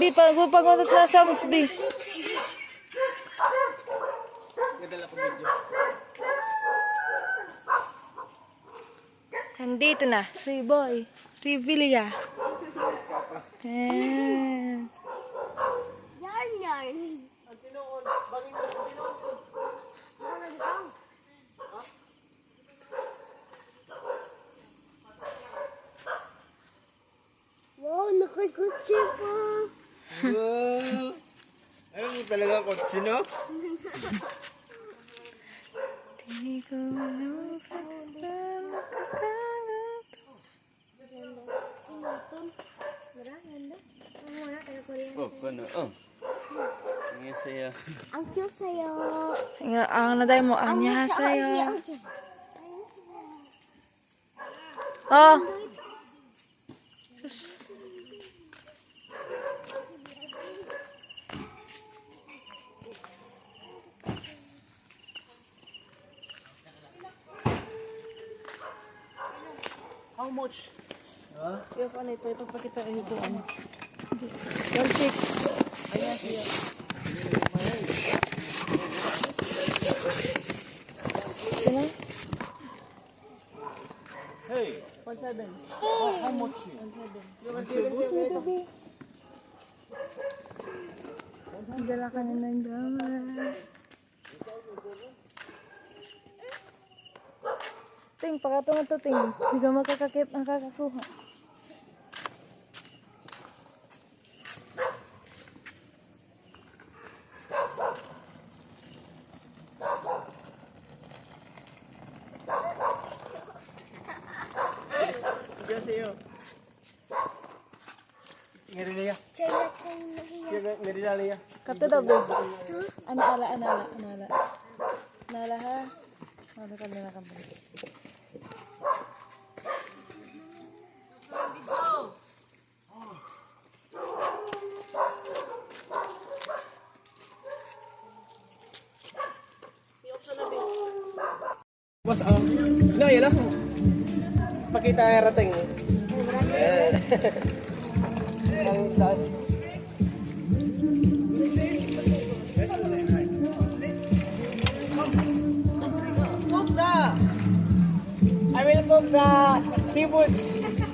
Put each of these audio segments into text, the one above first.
B, pag pag na sounds B. Nadala ko video. Nandito na, si Boy. Reveal Ayan. Yarn, yarn. Wow, nakakutsi pa. Wow! Alam mo talaga kotse, no? Di ko alam ba't ba nakakaganto. Mura, ganda. Ano wala, taga Korean. Oh, paano? Oh. Ang saya. Ang cute sa'yo. Nga, ang naday mo, anya Ang sa'yo. ang How much? Yung ano ito, ito pakita ito. Ano. 1.6. Ayan siya. Hey! 1.7. How much? Dala ka na ng dama. Ting, pakatungan to, ting. Hindi ka makakakit ang kakakuha. Ngeri Anala, anala, anala. Anala ha. Mau dekat dengan. Boss, um, no, yun lang. Pakita ang rating. Ang taas. Cook the. I will cook the seafoods.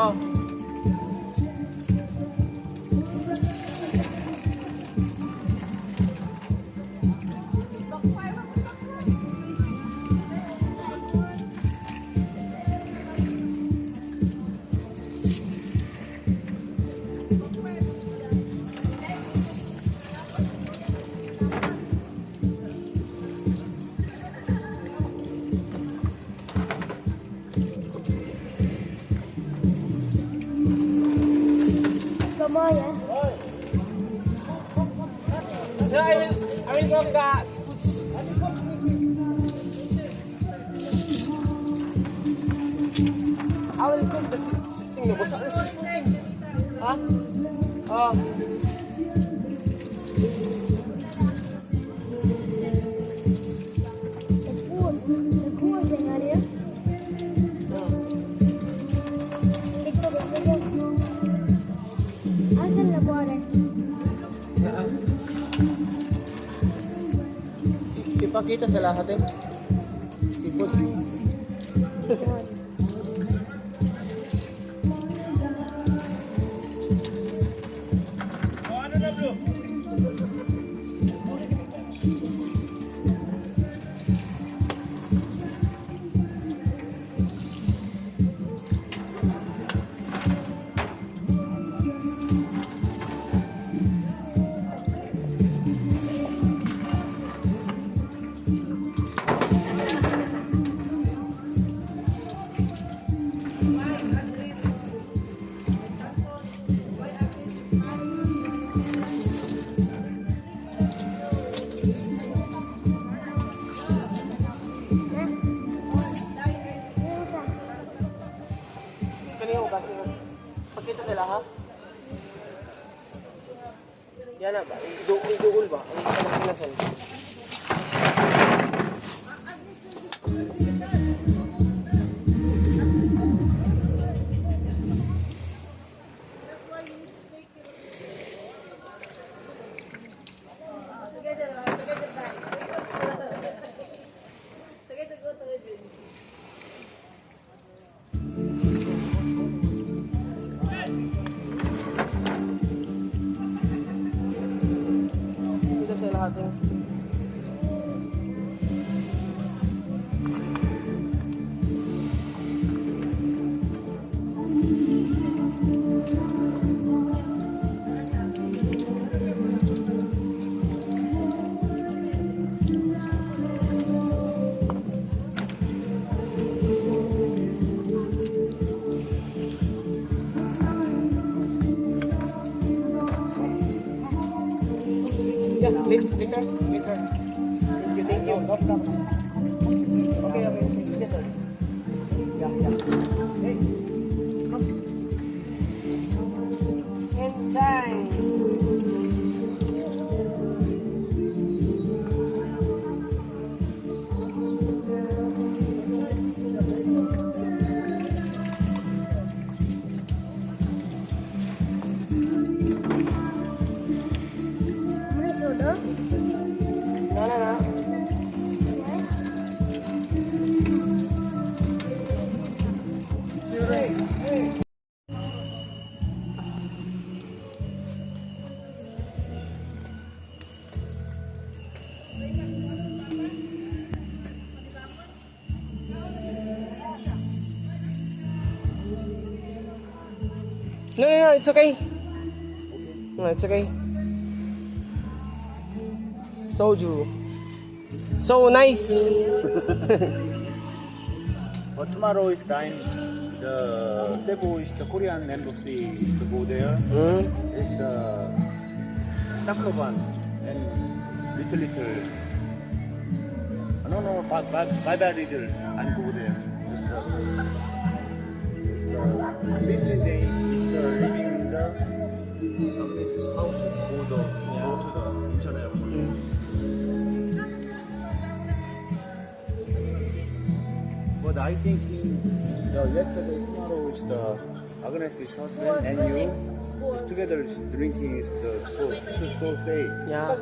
Oh. Kamoyan. No, I will, I will the seafoods. I will cook the yung seafood? Ha? Oh. Ipakita sa lahat eh. Kanina klase. Pagkita nila ha? Yan na ba? Idugol ba? Ang kalakinasan? Yeah, later, later, later. Thank you, thank you. No problem. Okay, okay. Yes, sir. Yeah, yeah. Hey, come. In time. No, no, no, it's okay. No, it's okay. Soju. So nice. But tomorrow is time. The Cebu is the Korean embassy is to go there. Mm. It's the Tacloban and little little. No no, bad bad little and go there. It's the it's the 15 day is the the um, the the. But I think the yesterday tomorrow is the Agnes' husband and you is together is drinking is the so so say Yeah.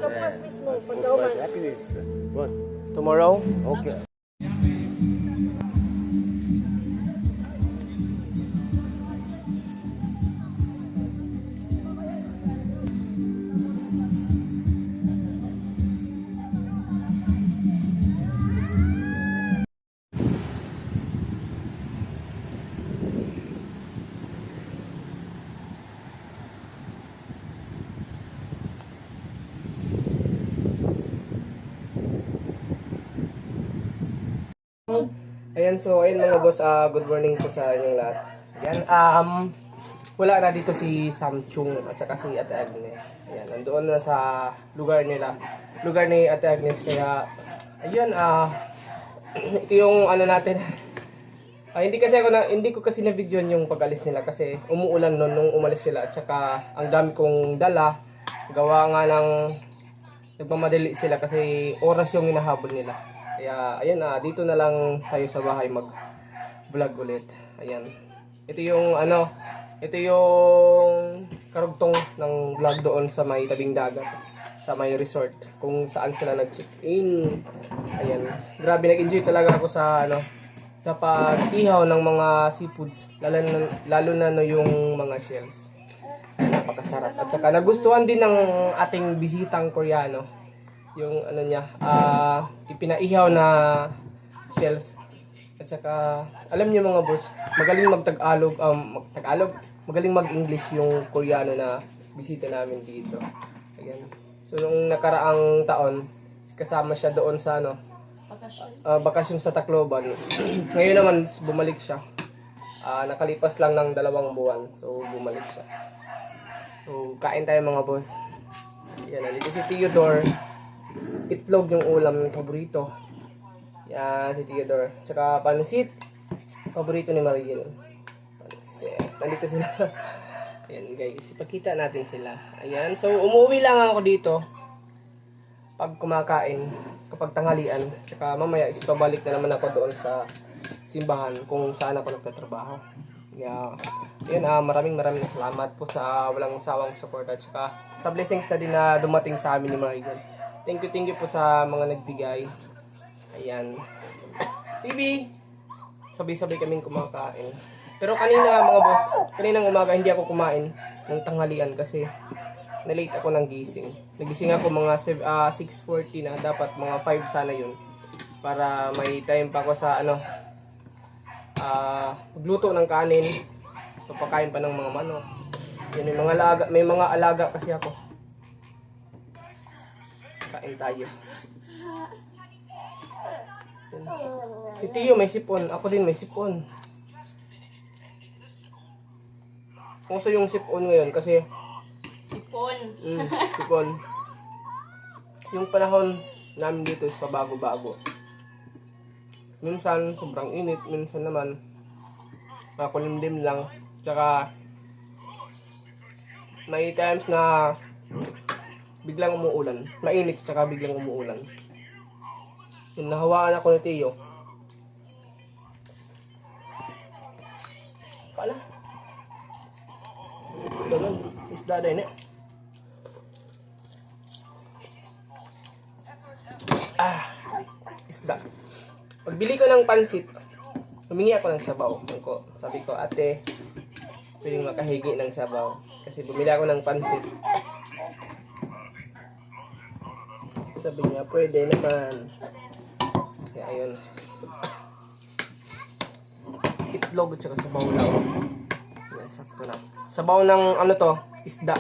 for what happiness. What? Tomorrow. Okay. So ayun mga boss, ah, good morning po sa inyong lahat. Ayan, um, wala na dito si Samchung at saka si Ate Agnes. Ayan, nandoon na sa lugar nila, lugar ni Ate Agnes. Kaya, ayun, ah, ito yung ano natin. Ah, hindi kasi ako na, hindi ko kasi na video yung pag-alis nila kasi umuulan noon nung umalis sila at saka ang dami kong dala. Gawa nga ng nagmamadali sila kasi oras yung hinahabol nila. Kaya ayun na dito na lang tayo sa bahay mag vlog ulit. Ayan. Ito yung ano, ito yung karugtong ng vlog doon sa may tabing dagat sa may resort kung saan sila nag-check-in. Ayan. Grabe nag-enjoy talaga ako sa ano sa pag-ihaw ng mga seafoods lalo na, lalo na no yung mga shells. Ayan, napakasarap. At saka nagustuhan din ng ating bisitang Koreano yung ano niya, ah ipinaihaw na shells. At saka, alam niyo mga boss, magaling mag-Tagalog, um, mag-Tagalog, magaling mag-English yung Koreano na bisita namin dito. Ayan. So, nung nakaraang taon, kasama siya doon sa ano, ah, bakasyon sa Tacloban. Ngayon naman, bumalik siya. Ah, nakalipas lang ng dalawang buwan. So, bumalik siya. So, kain tayo mga boss. Yan, nandito si Theodore. Itlog yung ulam paborito. Yan, si Theodore. Tsaka pansit. Paborito ni Mariel. Pansit. Nandito sila. Ayan guys, ipakita natin sila. Ayan, so umuwi lang ako dito pag kumakain, kapag tanghalian. Tsaka mamaya is babalik na naman ako doon sa simbahan kung saan ako nagtatrabaho. Yeah. Yun, ah, maraming maraming salamat po sa walang sawang support at saka sa blessings na din na dumating sa amin ni Marigon. Thank you, thank you po sa mga nagbigay. Ayan. Baby! Sabay-sabay kaming kumakain. Pero kanina mga boss, kaninang umaga hindi ako kumain ng tanghalian kasi na-late ako ng gising. Nagising ako mga sev- ah, 6.40 na, dapat mga 5 sana yun. Para may time pa ako sa ano, ah magluto ng kanin, papakain pa ng mga manok. Yan, may mga alaga, may mga alaga kasi ako. Kain tayo. Si Tio may sipon, ako din may sipon. Kung yung sipon ngayon kasi Sipon. Mm, sipon. Yung panahon namin dito is pabago-bago. Minsan sobrang init, minsan naman makulimlim lang. Tsaka may times na biglang umuulan. Mainit tsaka biglang umuulan. Yung nahawaan ako ni Tio. Pala. Ganun. Isda din eh. Ah, isda. Pagbili ko ng pansit, humingi ako ng sabaw. Ko, sabi ko, ate, pwedeng makahigi ng sabaw. Kasi bumili ako ng pansit. Sabi niya, pwede naman. Kaya ayun. Itlog at saka sabaw lang. Yan, sakto na. Sabaw ng ano to, isda.